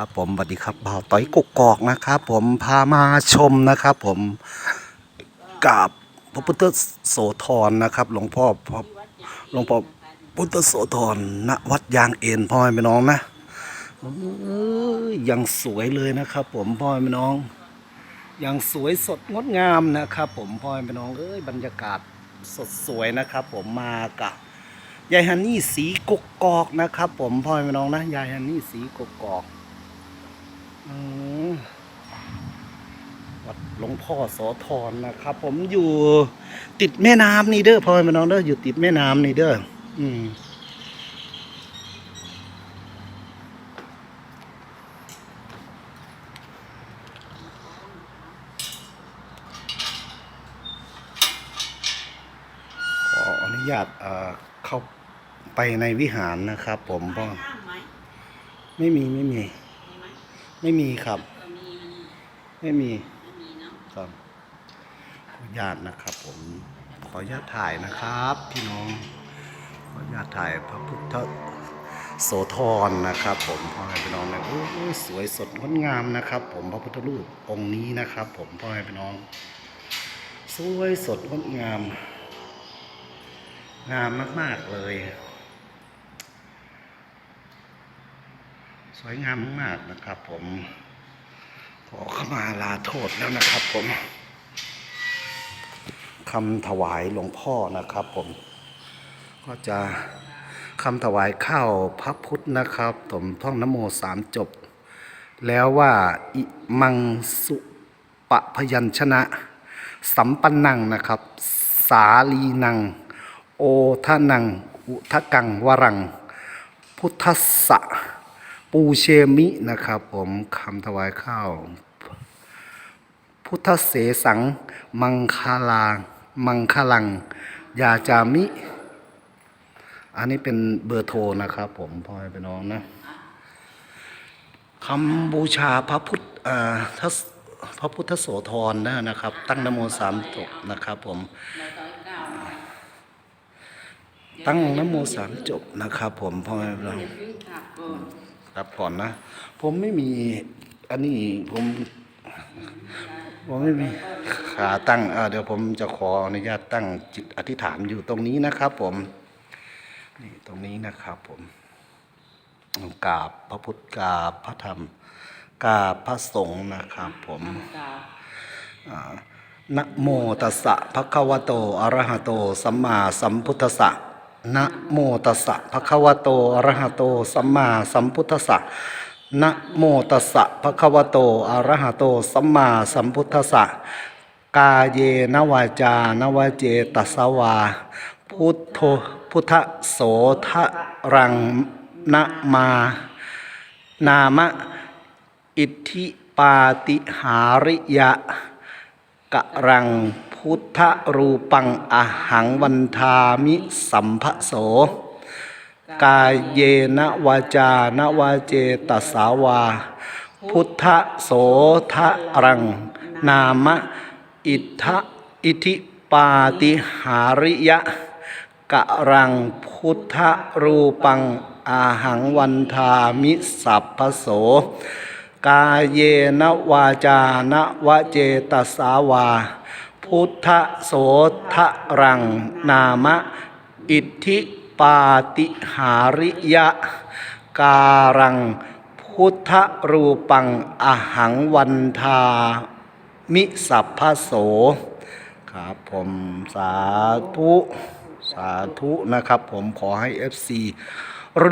ครับผมสวัสดีครับบ่าวต้อยกกอกนะครับ ผมพามาชมนะครับ ผมกับพระพุทธโสธรนะครับ หลวงพ่อพระหลวงพ่อพุทธโสธรณวัดยางเอ็นพ่อแม่พี่น้องนะยังสวยเลยนะครับ ผมพ่อแม่พี่น้อง ยังสวยสดงดงามนะครับ ผมพ่อแม่พี่น้องเอ้ยบรรยากาศสดสวยนะครับ ผมมากับยายฮันนี่สีกกกอกนะครับ ผมพ่อแม่พี่น้องนะยายฮันนี่สีกกกอก วัดหลวงพ่อโสธรนะครับ ผมอยู่ติดแม่น้ำนี่เด้อพ่อแม่พี่น้องเด้ออยู่ติดแม่น้ำนี่เด้ออืมขออนุญาตเอ่อเข้าไปในวิหารนะครับผมพ่อห้ามไหมไม่มีไม่มีมี ไหมไม่มีครับเออมีมันไม่มีไม่มีเนาะครับขออนุญาตนะครับ ผมขออนุญาตถ่ายนะครับพี่น้องขออนุญาตถ่ายพระพุทธโสธรนะครับ ผมพ่อแม่พี่น้องนะโอ้ยสวยสดงดงามนะครับ ผมพระพุทธรูปองค์นี้นะครับ ผมพ่อแม่พี่น้อง สวยสดงดงาม งามมาก ๆ เลย สวยงามมากๆนะครับ ผม ขอเข้ามาลาโทษแล้วนะครับ ผมคำถวายหลวงพ่อนะครับ ผม ก็จะคำถวายข้าวพระพุทธนะครับ ผมท่องนโมสามจบ แล้วว่าอิมังสุปะพยัญชนะ สัมปันนังนะครับ สาลีนัง โอทะนัง อุทะกังวรัง พุทธสะ ปูเชมินะครับ ผมคำถวายข้าว พุทธเสสัง มังคลามังคลัง ยาจามิ อันนี้เป็นเบอร์โทรนะครับผมพ่อแม่พี่น้องนะคำบูชาพระพุทธอ่อทศพระพุทธโสธรนะนะครับ ตั้งนโมสามจบนะครับผม ตั้งนโมสามจบนะครับผมพ่อแม่พี่น้อง เดี๋ยวซื้อขับก่อนครับก่อนนะ ผมไม่มี อันนี้ผมผมไม่มีขาตั้งเอ่อเดี๋ยวผมจะขออนุญาตตั้งจิตอธิษฐานอยู่ตรงนี้นะครับ ผม นี่ตรงนี้นะครับผมกราบพระพุทธกราบพระธรรมกราบพระสงฆ์นะครับ ผมกล่าวอ่านะโมตัสสะภะคะวะโตอะระหะโต สัมมาสัมพุทธัสสะ นะโมตัสสะภะคะวะโตอะระหะโต สัมมาสัมพุทธัสสะนะโมตัสสะภะคะวะโตอะระหะโต สัมมาสัมพุทธัสสะกาเยนวาจานวาเจตัสวา พุทโธพุทธโสทะรังนะมา นามะ อิทธิปาติหาริยะกะรัง พุทธรูปังอหังวันทามิสัมภโส กายเยนะวาจานวาเจตสาวา พุทธโสทะรัง นามะอิทธอิทธิปาติหาริยะกะรังพุทธรูปังอาหังวันทามิสัพพโส กายเยนะวาจานะวะเจตสาวา พุทธโสทรังนามะ อิทธิปาติหาริยะ การัง พุทธรูปังอหังวันทา มิสัพพโส ครับผมสาธุ สาธุนะครับผมขอให้ FC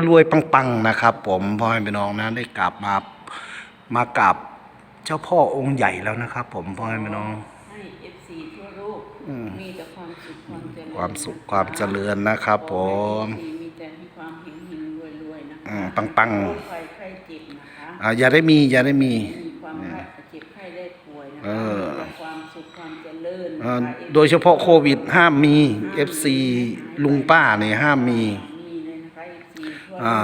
รวยปังๆนะครับผมพ่อให้พี่น้องนะได้กลับมามากับเจ้าพ่อองค์ใหญ่แล้วนะครับผมพ่อให้พี่น้อง ให้เอฟซีทั่วโลก อืม มีแต่ความสุข ความเจริญความสุขความเจริญนะครับผมมีแต่ให้ความเฮงเฮงรวยรวยๆนะคะอืมปังๆโรคภัยไข้เจ็บนะคะอ่าอย่าได้มีอย่าได้มี มีความเจ็บไข้ได้ป่วยนะเอคะอ มีแต่ความสุขความเจริญอ่านะคะโดยเฉพาะโควิดห้ามมี FC ลุงป้าเนี่ยห้ามมีมีเลยนะคะ FC ทั่วโลกอ่า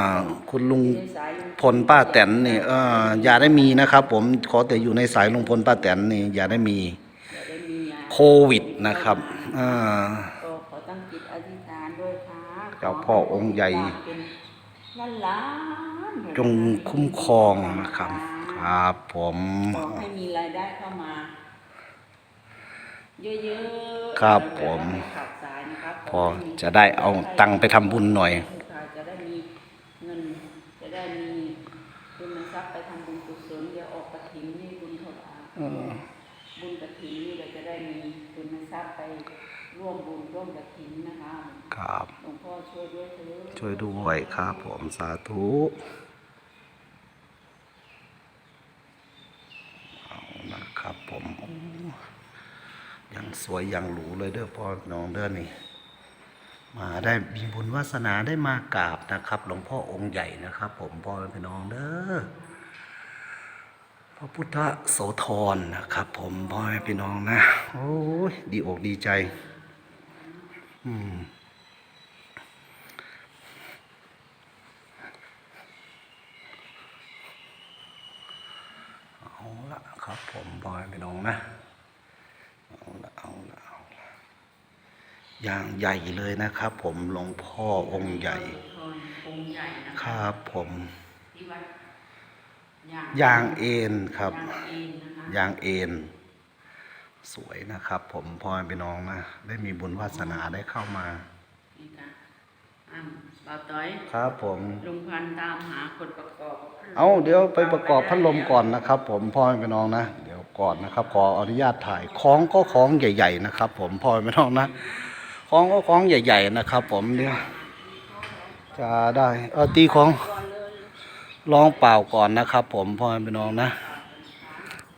คุณลุงในสายลุงพลป้าแตนนี่เอออย่าได้มีนะครับ ผมขอแต่อยู่ในสายลุงพลป้าแตนนี่อย่าได้มีจะได้มีงานโควิดนะครับอ่า ก็ขอตั้งจิตอธิษฐานด้วยค่ะ เจ้าพ่อองค์ใหญ่เป็นล้านล้านๆแห่จงคุ้มครองนะครับ ครับผมขอให้มีรายได้เข้ามาเยอะๆครับผมไม่ขาดสายนะครับพอจะได้เอาตังค์ไปทำบุญหน่อย ค่ะจะได้มีเงิน จะได้มีทุนทรัพย์ไปทำบุญกุศลเดี๋ยวออกกระถิ่นนี่บุญเท่าไหร่บุญกระถิ่นนี่เราจะได้มีทุนทรัพย์ไปร่วมบุญ ร่วมกระถิ่นนะคะครับหลวงพ่อช่วยด้วยเถิดช่วยด้วยครับผมสาธุเอานะครับผมโอ้ยังสวยยังหรูเลยเด้อพ่อน้องเด้อนี่มาได้มีบุญวาสนาได้มากราบนะครับ หลวงพ่อองค์ใหญ่นะครับ ผมพ่อพี่น้องเด้อพระพุทธโสธรนะครับ ผมพ่อแม่พี่น้องนะ โอ้ยดีอกดีใจอืม เอาละครับผมบอยไปน้องนะ เอาละเอาละเอาละอย่างใหญ่เลยนะครับผมหลวงพ่อองค์ใหญ่พรองค์ใหญ่นะคคะรับผมที่วัดยางเอ็นครับ ยางเอ็นนะคะ ยางเอ็น สวยนะครับ ผมพ่อไปน้องนะ ได้มีบุญวาสนาได้เข้ามา นี่ค่ะอ้าวบ่าวต้อยครับผม ลุงพันธุ์ตามหาคนประกอบเอาเดี๋ยวไปประกอบพัดลมก่อนนะครับ ผมพ่อแม่พี่น้องนะเดี๋ยวก่อนนะครับขออนุญาตถ่ายของก็ของใหญ่ ๆ นะครับ ผมพ่อแม่พี่น้องนะของก็ของใหญ่ ๆ นะครับ ผมเนี่ยจะได้เออตีของก่อนเลยลองเปล่าก่อนนะครับ ผมพ่อแม่พี่น้องนะ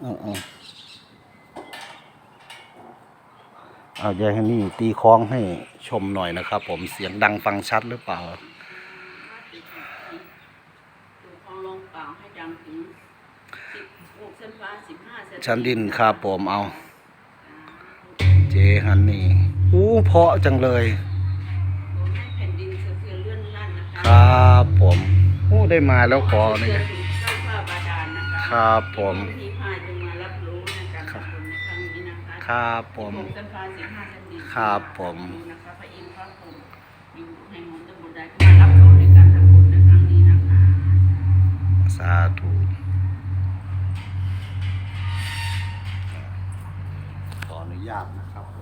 อือๆ เอาใจให้นี่ตีคล้องให้ชมหน่อยนะครับ ผมเสียงดังฟังชัดหรือเปล่าดูคลองลงเปล่าให้ดังถึงสิบหกเส้นฟ้าสิบห้าเส้นชั้นดินครับผมเอา เจฮันนี่อู้เพราะจังเลยโดนให้แผ่นดินสะเทือนเลื่อนลั่นนะคะครับผมอู้ได้มาแล้วขอเนี่นี่ยเจ้าฟ้าบาดาลนะคะครับผม คะครับผมหกเส้นฟ้าสิบห้าเส้นดินครับผมดูนะคะพระอินทร์พระพรหมอยู่ในมณฑลบุญใดก็มารับรู้ในการทำบุญในครั้งนี้นะคะสาธุขออนุญาตนะครับผม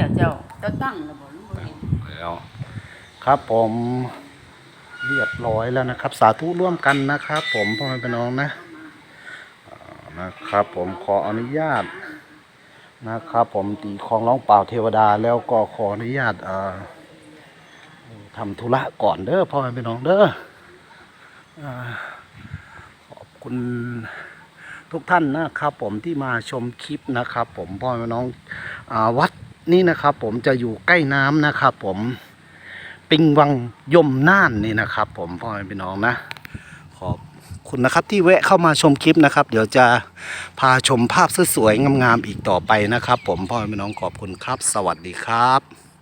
ล่ะเจ้าเจ้าตั้งระบบบ่เห็นแล้วครับผมเรียบร้อยแล้วนะครับ สาธุร่วมกันนะครับ ผมพ่อแม่พี่น้องนะนะครับ ผมขออนุญาตนะครับ ผมตีคองร้องเปล่าเทวดาแล้วก็ขออนุญาตเอ่อทำธุระก่อนเด้อพ่อแม่พี่น้องเด้อขอบคุณทุกท่านนะครับ ผมที่มาชมคลิปนะครับ ผมพ่อแม่พี่น้องอวัด นี่นะครับ ผมจะอยู่ใกล้น้ำนะครับ ผมปิงวังยมน่านนี่นะครับ ผมพ่อแม่พี่น้องนะ ขอบคุณนะครับที่แวะเข้ามาชมคลิปนะครับ เดี๋ยวจะพาชมภาพสวยๆงามๆอีกต่อไปนะครับ ผมพ่อแม่พี่น้องขอบคุณครับ สวัสดีครับ